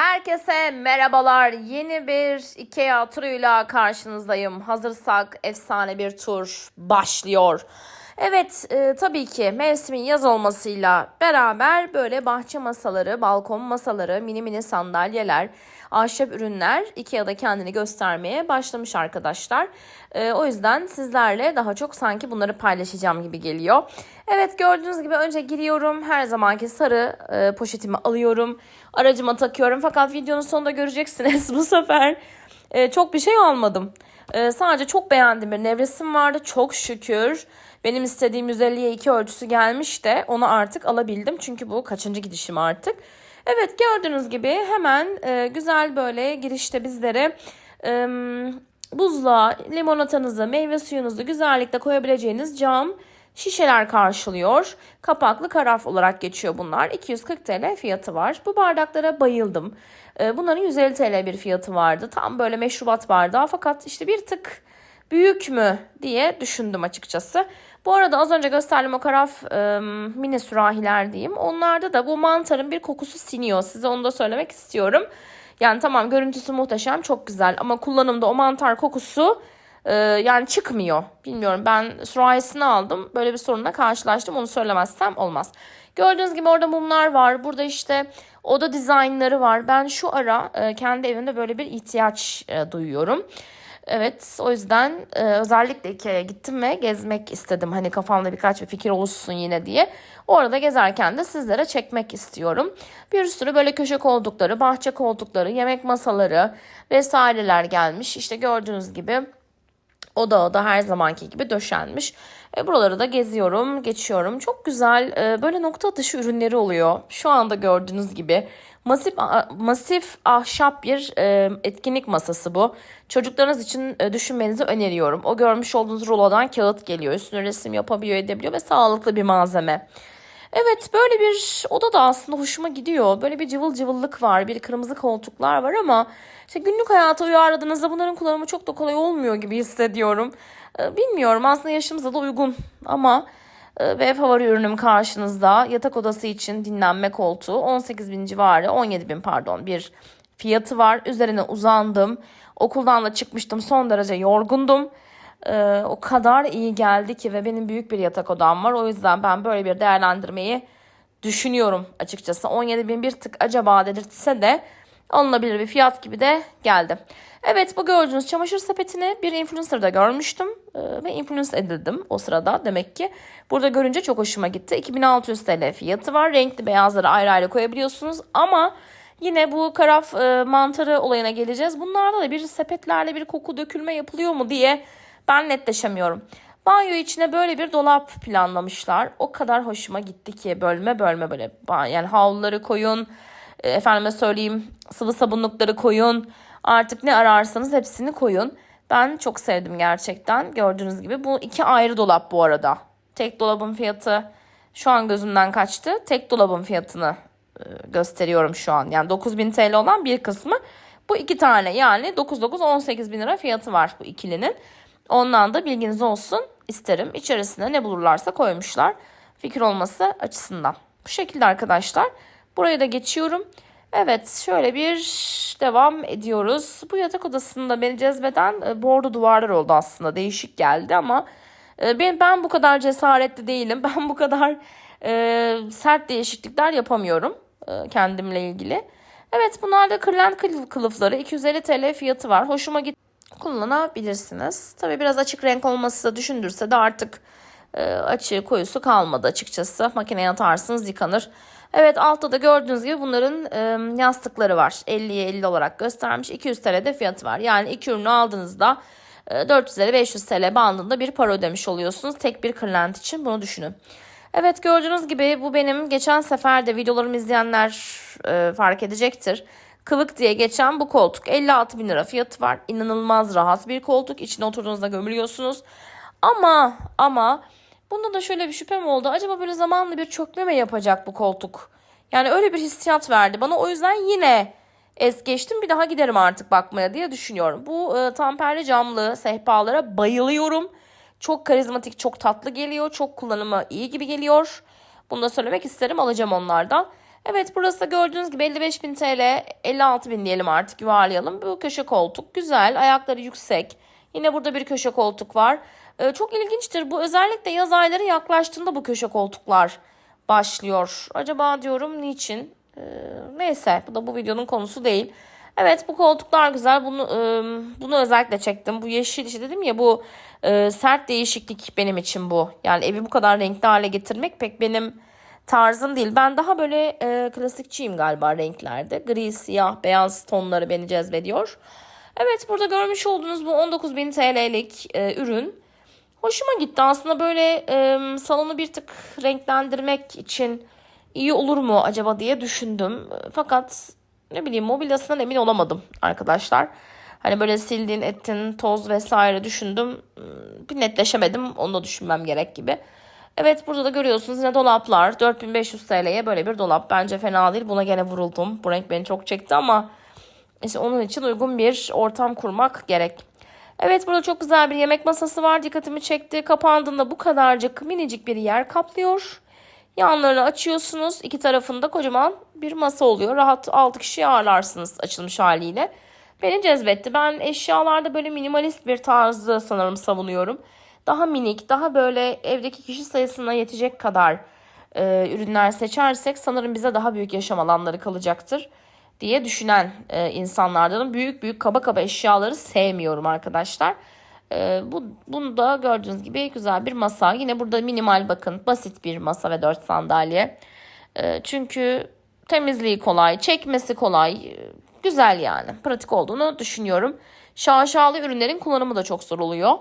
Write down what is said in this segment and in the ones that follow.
Herkese merhabalar. Yeni bir IKEA turuyla karşınızdayım. Hazırsak efsane bir tur başlıyor. Evet e, tabii ki mevsimin yaz olmasıyla beraber böyle bahçe masaları, balkon masaları, mini mini sandalyeler, ahşap ürünler IKEA'da kendini göstermeye başlamış arkadaşlar. E, o yüzden sizlerle daha çok sanki bunları paylaşacağım gibi geliyor. Evet gördüğünüz gibi önce giriyorum. Her zamanki sarı e, poşetimi alıyorum. Aracıma takıyorum. Fakat videonun sonunda göreceksiniz bu sefer e, çok bir şey almadım. E, sadece çok beğendiğim bir nevresim vardı. Çok şükür. Benim istediğim 150'ye 2 ölçüsü gelmiş de onu artık alabildim. Çünkü bu kaçıncı gidişim artık. Evet gördüğünüz gibi hemen e, güzel böyle girişte bizlere e, buzluğa limonatanızı, meyve suyunuzu güzellikle koyabileceğiniz cam şişeler karşılıyor. Kapaklı karaf olarak geçiyor bunlar. 240 TL fiyatı var. Bu bardaklara bayıldım. Ee, Bunların 150 TL bir fiyatı vardı. Tam böyle meşrubat bardağı fakat işte bir tık büyük mü diye düşündüm açıkçası. Bu arada az önce gösterdiğim o karaf e, mini sürahiler diyeyim. Onlarda da bu mantarın bir kokusu siniyor. Size onu da söylemek istiyorum. Yani tamam görüntüsü muhteşem çok güzel ama kullanımda o mantar kokusu ee, yani çıkmıyor. Bilmiyorum ben sürahisini aldım. Böyle bir sorunla karşılaştım. Onu söylemezsem olmaz. Gördüğünüz gibi orada mumlar var. Burada işte oda dizaynları var. Ben şu ara e, kendi evimde böyle bir ihtiyaç e, duyuyorum. Evet o yüzden e, özellikle Ikea'ya gittim ve gezmek istedim. Hani kafamda birkaç bir fikir oluşsun yine diye. Orada gezerken de sizlere çekmek istiyorum. Bir sürü böyle köşe koltukları, bahçe koltukları, yemek masaları vesaireler gelmiş. İşte gördüğünüz gibi Oda oda her zamanki gibi döşenmiş. E, buraları da geziyorum, geçiyorum. Çok güzel e, böyle nokta atışı ürünleri oluyor. Şu anda gördüğünüz gibi masif masif ahşap bir e, etkinlik masası bu. Çocuklarınız için e, düşünmenizi öneriyorum. O görmüş olduğunuz rulodan kağıt geliyor. Üstüne resim yapabiliyor, edebiliyor ve sağlıklı bir malzeme. Evet böyle bir oda da aslında hoşuma gidiyor. Böyle bir cıvıl cıvıllık var. Bir kırmızı koltuklar var ama işte günlük hayata uyarladığınızda bunların kullanımı çok da kolay olmuyor gibi hissediyorum. Ee, bilmiyorum aslında yaşımıza da uygun ama e, ve favori ürünüm karşınızda. Yatak odası için dinlenme koltuğu 18 bin civarı 17 bin pardon bir fiyatı var. Üzerine uzandım. Okuldan da çıkmıştım son derece yorgundum. Ee, o kadar iyi geldi ki ve benim büyük bir yatak odam var. O yüzden ben böyle bir değerlendirmeyi düşünüyorum açıkçası. 17 bin bir tık acaba dedirtse de alınabilir bir fiyat gibi de geldi. Evet bu gördüğünüz çamaşır sepetini bir influencer'da görmüştüm ee, ve influence edildim o sırada demek ki. Burada görünce çok hoşuma gitti. 2600 TL fiyatı var. Renkli beyazları ayrı ayrı koyabiliyorsunuz ama Yine bu karaf e, mantarı olayına geleceğiz. Bunlarda da bir sepetlerle bir koku dökülme yapılıyor mu diye ben netleşemiyorum. Banyo içine böyle bir dolap planlamışlar. O kadar hoşuma gitti ki bölme bölme böyle yani havluları koyun, e, efendime söyleyeyim sıvı sabunlukları koyun. Artık ne ararsanız hepsini koyun. Ben çok sevdim gerçekten. Gördüğünüz gibi bu iki ayrı dolap bu arada. Tek dolabın fiyatı şu an gözümden kaçtı. Tek dolabın fiyatını e, gösteriyorum şu an. Yani 9000 TL olan bir kısmı. Bu iki tane yani 99 18 bin lira fiyatı var bu ikilinin. Ondan da bilginiz olsun isterim. İçerisine ne bulurlarsa koymuşlar. Fikir olması açısından. Bu şekilde arkadaşlar. Buraya da geçiyorum. Evet şöyle bir devam ediyoruz. Bu yatak odasında beni cezbeden e, bordo duvarlar oldu aslında. Değişik geldi ama e, ben, ben bu kadar cesaretli değilim. Ben bu kadar e, sert değişiklikler yapamıyorum e, kendimle ilgili. Evet bunlar da kırlent kılıfları 250 TL fiyatı var. Hoşuma gitti kullanabilirsiniz. Tabi biraz açık renk olması da düşündürse de artık e, açığı koyusu kalmadı açıkçası. Makineye atarsınız yıkanır. Evet altta da gördüğünüz gibi bunların e, yastıkları var. 50'ye 50 olarak göstermiş. 200 TL de fiyatı var. Yani iki ürünü aldığınızda e, 450-500 TL bandında bir para ödemiş oluyorsunuz. Tek bir kırlent için bunu düşünün. Evet gördüğünüz gibi bu benim geçen sefer de videolarımı izleyenler e, fark edecektir. Kılık diye geçen bu koltuk 56 bin lira fiyatı var. İnanılmaz rahat bir koltuk. İçine oturduğunuzda gömülüyorsunuz. Ama ama bunda da şöyle bir şüphem oldu. Acaba böyle zamanla bir çökme mi yapacak bu koltuk? Yani öyle bir hissiyat verdi bana. O yüzden yine es geçtim. Bir daha giderim artık bakmaya diye düşünüyorum. Bu e, tamperli camlı sehpalara bayılıyorum. Çok karizmatik, çok tatlı geliyor. Çok kullanımı iyi gibi geliyor. Bunu da söylemek isterim. Alacağım onlardan. Evet burası da gördüğünüz gibi 55.000 TL, 56.000 diyelim artık yuvarlayalım. Bu köşe koltuk güzel, ayakları yüksek. Yine burada bir köşe koltuk var. Ee, çok ilginçtir bu özellikle yaz ayları yaklaştığında bu köşe koltuklar başlıyor. Acaba diyorum niçin? Ee, neyse bu da bu videonun konusu değil. Evet bu koltuklar güzel. Bunu e, bunu özellikle çektim. Bu yeşil işte dedim ya bu e, sert değişiklik benim için bu. Yani evi bu kadar renkli hale getirmek pek benim tarzım değil. Ben daha böyle e, klasikçiyim galiba renklerde. Gri, siyah, beyaz tonları beni cezbediyor. Evet burada görmüş olduğunuz bu 19.000 TL'lik e, ürün. Hoşuma gitti. Aslında böyle e, salonu bir tık renklendirmek için iyi olur mu acaba diye düşündüm. Fakat ne bileyim mobilyasından emin olamadım arkadaşlar. Hani böyle sildin, ettin, toz vesaire düşündüm. Bir netleşemedim. Onu da düşünmem gerek gibi. Evet burada da görüyorsunuz yine dolaplar. 4500 TL'ye böyle bir dolap. Bence fena değil. Buna gene vuruldum. Bu renk beni çok çekti ama işte onun için uygun bir ortam kurmak gerek. Evet burada çok güzel bir yemek masası var. Dikkatimi çekti. Kapandığında bu kadarcık minicik bir yer kaplıyor. Yanlarını açıyorsunuz. İki tarafında kocaman bir masa oluyor. Rahat 6 kişi ağırlarsınız açılmış haliyle. Beni cezbetti. Ben eşyalarda böyle minimalist bir tarzı sanırım savunuyorum. Daha minik, daha böyle evdeki kişi sayısına yetecek kadar e, ürünler seçersek sanırım bize daha büyük yaşam alanları kalacaktır diye düşünen e, insanlardanım. Büyük büyük kaba kaba eşyaları sevmiyorum arkadaşlar. E, bu bunu da gördüğünüz gibi güzel bir masa. Yine burada minimal bakın basit bir masa ve 4 sandalye. E, çünkü temizliği kolay, çekmesi kolay. e, Güzel yani. Pratik olduğunu düşünüyorum. Şaşalı ürünlerin kullanımı da çok zor oluyor.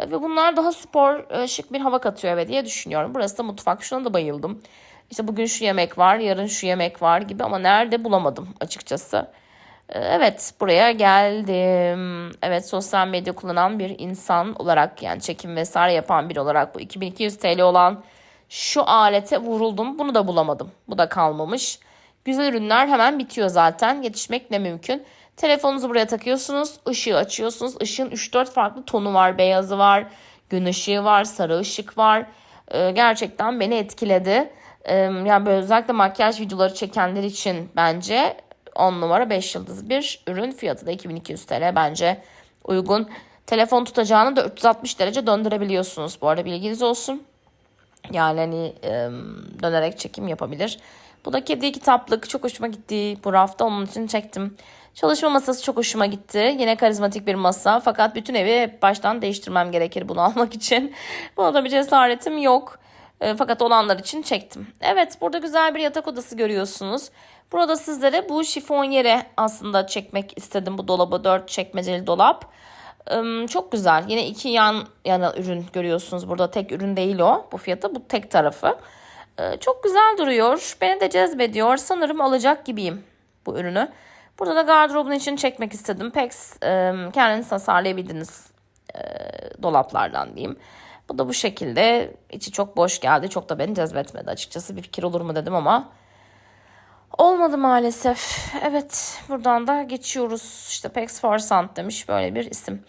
E, Ve bunlar daha spor, e, şık bir hava katıyor eve diye düşünüyorum. Burası da mutfak. Şuna da bayıldım. İşte bugün şu yemek var, yarın şu yemek var gibi ama nerede bulamadım açıkçası. Ee, Evet buraya geldim. Evet sosyal medya kullanan bir insan olarak yani çekim vesaire yapan biri olarak bu 2200 TL olan şu alete vuruldum. Bunu da bulamadım. Bu da kalmamış. Güzel ürünler hemen bitiyor zaten. Yetişmek ne mümkün. Telefonunuzu buraya takıyorsunuz. ışığı açıyorsunuz. Işığın 3-4 farklı tonu var. Beyazı var. Gün ışığı var. Sarı ışık var. Ee, gerçekten beni etkiledi. Ee, yani böyle özellikle makyaj videoları çekenler için bence 10 numara 5 yıldız bir ürün. Fiyatı da 2200 TL bence uygun. Telefon tutacağını da 360 derece döndürebiliyorsunuz. Bu arada bilginiz olsun. Yani hani dönerek çekim yapabilir. Bu da kedi kitaplık. Çok hoşuma gitti bu rafta. Onun için çektim. Çalışma masası çok hoşuma gitti. Yine karizmatik bir masa. Fakat bütün evi baştan değiştirmem gerekir bunu almak için. Buna da bir cesaretim yok. E, fakat olanlar için çektim. Evet burada güzel bir yatak odası görüyorsunuz. Burada sizlere bu şifon yere aslında çekmek istedim bu dolabı. Dört çekmeceli dolap. Im, Çok güzel. Yine iki yan yana ürün görüyorsunuz. Burada tek ürün değil o. Bu fiyata bu tek tarafı. Ee, Çok güzel duruyor. Beni de cezbediyor. Sanırım alacak gibiyim bu ürünü. Burada da gardırobun için çekmek istedim. Pek ım, kendiniz tasarlayabildiğiniz e, dolaplardan diyeyim. Bu da bu şekilde. İçi çok boş geldi. Çok da beni cezbetmedi açıkçası. Bir fikir olur mu dedim ama Olmadı maalesef. Evet buradan da geçiyoruz. İşte Pex Forsant demiş böyle bir isim.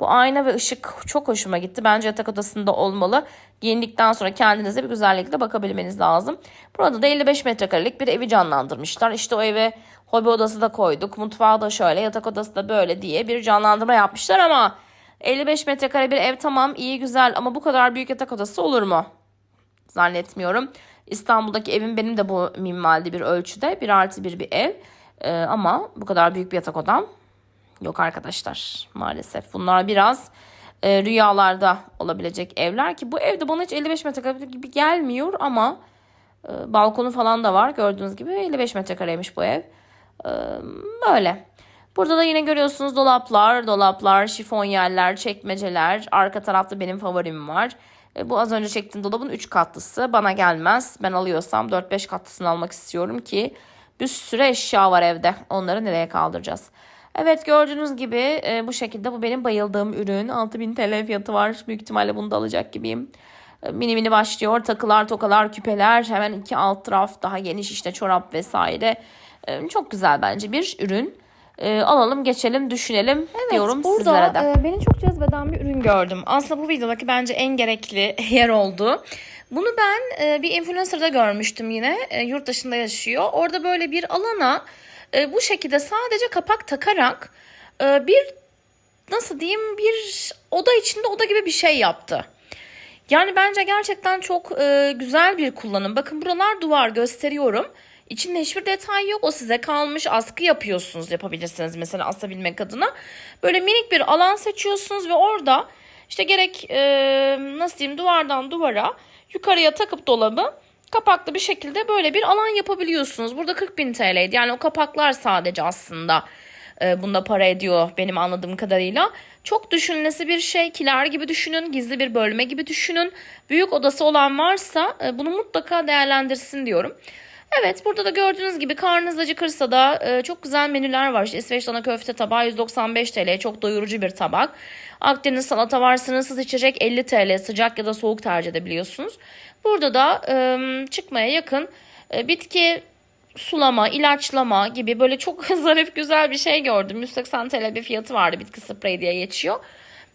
Bu ayna ve ışık çok hoşuma gitti. Bence yatak odasında olmalı. Giyindikten sonra kendinize bir güzellikle bakabilmeniz lazım. Burada da 55 metrekarelik bir evi canlandırmışlar. İşte o eve hobi odası da koyduk. Mutfağı da şöyle, yatak odası da böyle diye bir canlandırma yapmışlar ama 55 metrekare bir ev tamam iyi güzel ama bu kadar büyük yatak odası olur mu? zannetmiyorum. İstanbul'daki evim benim de bu minvalde bir ölçüde. Bir artı bir bir ev. Ee, ama bu kadar büyük bir yatak odam yok arkadaşlar maalesef. Bunlar biraz e, rüyalarda olabilecek evler ki bu evde bana hiç 55 metrekare gibi gelmiyor ama e, balkonu falan da var. Gördüğünüz gibi 55 metrekareymiş bu ev. Ee, böyle. Burada da yine görüyorsunuz dolaplar, dolaplar, şifonyerler, çekmeceler. Arka tarafta benim favorim var. E, Bu az önce çektiğim dolabın 3 katlısı. Bana gelmez. Ben alıyorsam 4-5 katlısını almak istiyorum ki bir sürü eşya var evde. Onları nereye kaldıracağız? Evet gördüğünüz gibi e, bu şekilde bu benim bayıldığım ürün. 6000 TL fiyatı var. Büyük ihtimalle bunu da alacak gibiyim. E, Mini mini başlıyor. Takılar, tokalar, küpeler. Hemen iki alt taraf daha geniş işte çorap vesaire. E, Çok güzel bence bir ürün. E, alalım geçelim düşünelim diyorum burada, sizlere de. e, beni çok cezbeden bir ürün gördüm. Aslında bu videodaki bence en gerekli yer oldu. Bunu ben e, bir influencer'da görmüştüm yine. E, yurt dışında yaşıyor. Orada böyle bir alana e, bu şekilde sadece kapak takarak e, bir nasıl diyeyim bir oda içinde oda gibi bir şey yaptı. Yani bence gerçekten çok e, güzel bir kullanım. Bakın buralar duvar gösteriyorum. İçinde hiçbir detay yok. O size kalmış. Askı yapıyorsunuz yapabilirsiniz mesela asabilmek adına. Böyle minik bir alan seçiyorsunuz ve orada işte gerek e, nasıl diyeyim duvardan duvara yukarıya takıp dolabı kapaklı bir şekilde böyle bir alan yapabiliyorsunuz. Burada 40 bin TL'ydi. Yani o kapaklar sadece aslında e, bunda para ediyor benim anladığım kadarıyla. Çok düşünülesi bir şey. Kiler gibi düşünün. Gizli bir bölme gibi düşünün. Büyük odası olan varsa e, bunu mutlaka değerlendirsin diyorum. Evet burada da gördüğünüz gibi karnınız acıkırsa da e, çok güzel menüler var. İşte İsveç dana köfte tabağı 195 TL çok doyurucu bir tabak. Akdeniz salata var sınırsız içecek 50 TL sıcak ya da soğuk tercih edebiliyorsunuz. Burada da e, çıkmaya yakın e, bitki sulama, ilaçlama gibi böyle çok zarif güzel bir şey gördüm. 180 TL bir fiyatı vardı bitki spreyi diye geçiyor.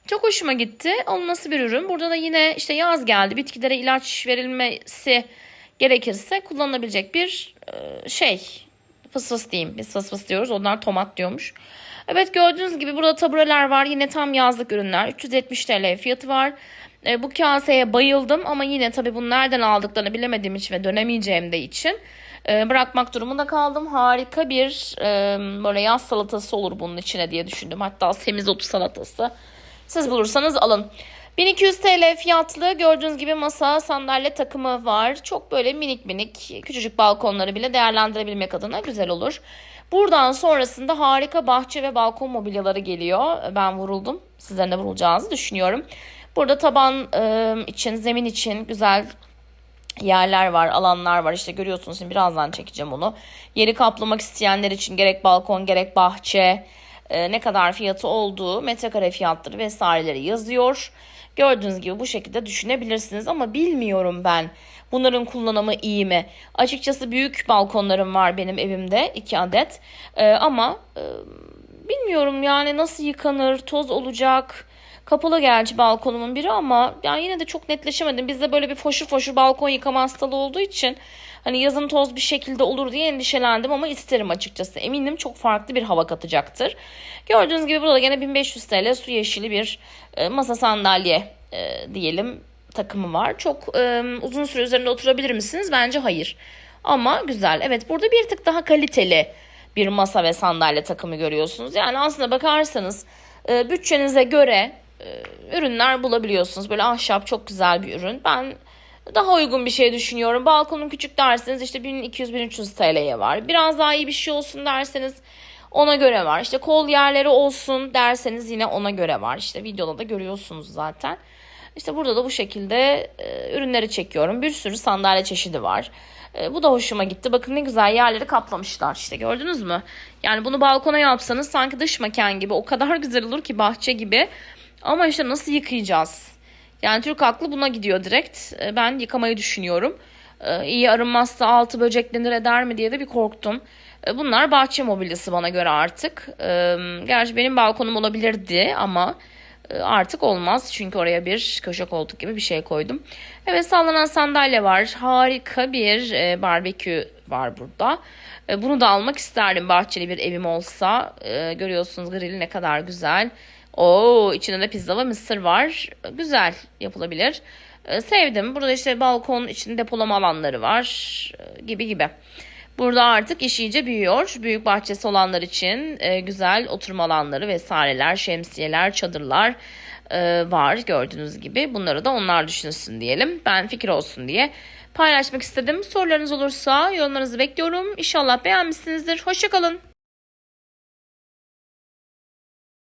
Çok hoşuma gitti. O nasıl bir ürün? Burada da yine işte yaz geldi. Bitkilere ilaç verilmesi gerekirse kullanılabilecek bir e, şey. Fıs fıs diyeyim. Biz fıs fıs diyoruz. Onlar tomat diyormuş. Evet gördüğünüz gibi burada tabureler var. Yine tam yazlık ürünler. 370 TL fiyatı var. E, bu kaseye bayıldım ama yine tabii bunu nereden aldıklarını bilemediğim için ve dönemeyeceğim de için e, bırakmak durumunda kaldım. Harika bir böyle yaz salatası olur bunun içine diye düşündüm. Hatta semizotu salatası. Siz bulursanız alın. 1200 TL fiyatlı gördüğünüz gibi masa sandalye takımı var. Çok böyle minik minik küçücük balkonları bile değerlendirebilmek adına güzel olur. Buradan sonrasında harika bahçe ve balkon mobilyaları geliyor. Ben vuruldum. Sizlerin de vurulacağınızı düşünüyorum. Burada taban e, için, zemin için güzel yerler var, alanlar var. İşte görüyorsunuz şimdi birazdan çekeceğim onu. Yeri kaplamak isteyenler için gerek balkon gerek bahçe e, ne kadar fiyatı olduğu, metrekare fiyatları vesaireleri yazıyor. Gördüğünüz gibi bu şekilde düşünebilirsiniz ama bilmiyorum ben bunların kullanımı iyi mi? Açıkçası büyük balkonlarım var benim evimde iki adet e, ama e, bilmiyorum yani nasıl yıkanır, toz olacak. Kapalı gerçi balkonumun biri ama yani yine de çok netleşemedim. Bizde böyle bir foşur foşur balkon yıkama hastalığı olduğu için hani yazın toz bir şekilde olur diye endişelendim ama isterim açıkçası. Eminim çok farklı bir hava katacaktır. Gördüğünüz gibi burada gene 1500 TL su yeşili bir e, masa sandalye e, diyelim takımı var. Çok e, uzun süre üzerinde oturabilir misiniz? Bence hayır. Ama güzel. Evet burada bir tık daha kaliteli bir masa ve sandalye takımı görüyorsunuz. Yani aslında bakarsanız e, bütçenize göre ürünler bulabiliyorsunuz. Böyle ahşap çok güzel bir ürün. Ben daha uygun bir şey düşünüyorum. Balkonum küçük derseniz işte 1200-1300 TL'ye var. Biraz daha iyi bir şey olsun derseniz ona göre var. İşte kol yerleri olsun derseniz yine ona göre var. İşte videoda da görüyorsunuz zaten. İşte burada da bu şekilde e, ürünleri çekiyorum. Bir sürü sandalye çeşidi var. E, bu da hoşuma gitti. Bakın ne güzel yerleri kaplamışlar. İşte gördünüz mü? Yani bunu balkona yapsanız sanki dış mekan gibi o kadar güzel olur ki bahçe gibi. Ama işte nasıl yıkayacağız? Yani Türk aklı buna gidiyor direkt. E, ben yıkamayı düşünüyorum. E, iyi arınmazsa altı böceklenir eder mi diye de bir korktum. E, bunlar bahçe mobilyası bana göre artık. Gerçi benim balkonum olabilirdi ama artık olmaz. Çünkü oraya bir köşe koltuk gibi bir şey koydum. Evet sallanan sandalye var. Harika bir barbekü var burada. Bunu da almak isterdim bahçeli bir evim olsa. Görüyorsunuz grili ne kadar güzel. Oo içinde de pizza ve mısır var. Güzel yapılabilir. Ee, sevdim. Burada işte balkon için depolama alanları var ee, gibi gibi. Burada artık iş iyice büyüyor. Büyük bahçesi olanlar için e, güzel oturma alanları vesaireler, şemsiyeler, çadırlar e, var gördüğünüz gibi. Bunları da onlar düşünsün diyelim. Ben fikir olsun diye paylaşmak istedim. Sorularınız olursa yorumlarınızı bekliyorum. İnşallah beğenmişsinizdir. Hoşçakalın.